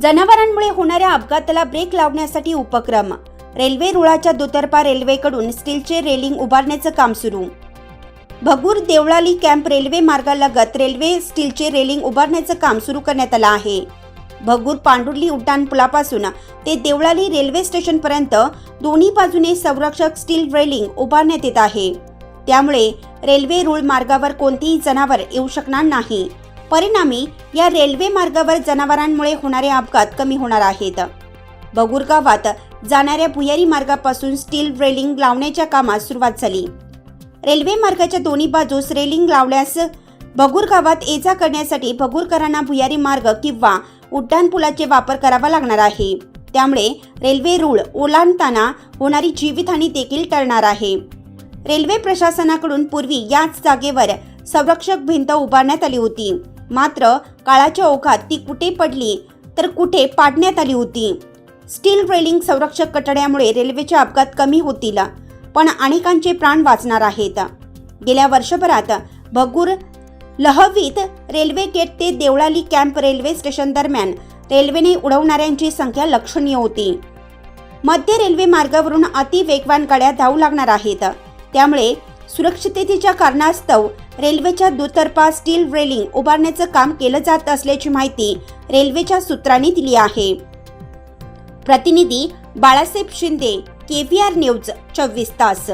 जनावरांमुळे होणाऱ्या अपघाताला ब्रेक लावण्यासाठी उपक्रम. रेल्वे रुळाच्या दुतर्फा रेल्वेकडून स्टीलचे रेलिंग उभारण्याचं काम सुरू. भगूर देवळाली कॅम्प रेल्वे मार्गालगत रेल्वे स्टीलचे रेलिंग उभारण्याचं काम सुरू करण्यात आलं आहे. भगूर पांडुर्ली उड्डाण पुलापासून ते देवळाली रेल्वे स्टेशनपर्यंत दोन्ही बाजूने संरक्षक स्टील रेलिंग उभारण्यात येत आहे. त्यामुळे रेल्वे रुळ मार्गावर कोणतीही जनावर येऊ शकणार नाही. परिणामी या रेल्वे मार्गावर जनावरांमुळे होणारे अपघात कमी होणार आहेत. बगूर गावात जाणाऱ्या भुयारी मार्गापासून स्टील रेलिंग लावण्याच्या कामात सुरुवात झाली. रेल्वे मार्गाच्या दोन्ही बाजूस रेलिंग लावल्यास भगूर गावात ये जा करण्यासाठी भगूरकरांना भुयारी मार्ग किंवा उड्डाणपुलाचे वापर करावा लागणार आहे. त्यामुळे रेल्वे रूळ ओलांडताना होणारी जीवितहानी देखील टळणार आहे. रेल्वे प्रशासनाकडून पूर्वी याच जागेवर संरक्षक भिंत उभारण्यात आली होती. मात्र काळाच्या ओघात ती कुठे पडली तर कुठे पाडण्यात आली होती. स्टील रेलिंग संरक्षक कटड्यामुळे रेल्वेचे अपघात कमी होतील पण अनेकांचे प्राण वाचणार आहेत. गेल्या वर्षभरात भगूर लहवीत रेल्वे गेट ते देवळाली कॅम्प रेल्वे स्टेशन दरम्यान रेल्वेने उडवणाऱ्यांची संख्या लक्षणीय होती. मध्य रेल्वे मार्गावरून अति वेगवान गाड्या धावू लागणार आहेत. त्यामुळे सुरक्षिततेच्या कारणास्तव रेल्वेच्या दुतर्फा स्टील रेलिंग उभारण्याचं काम केलं जात असल्याची माहिती रेल्वेच्या सूत्रांनी दिली आहे. प्रतिनिधी Balasaheb Shinde K V R news चोवीस तास.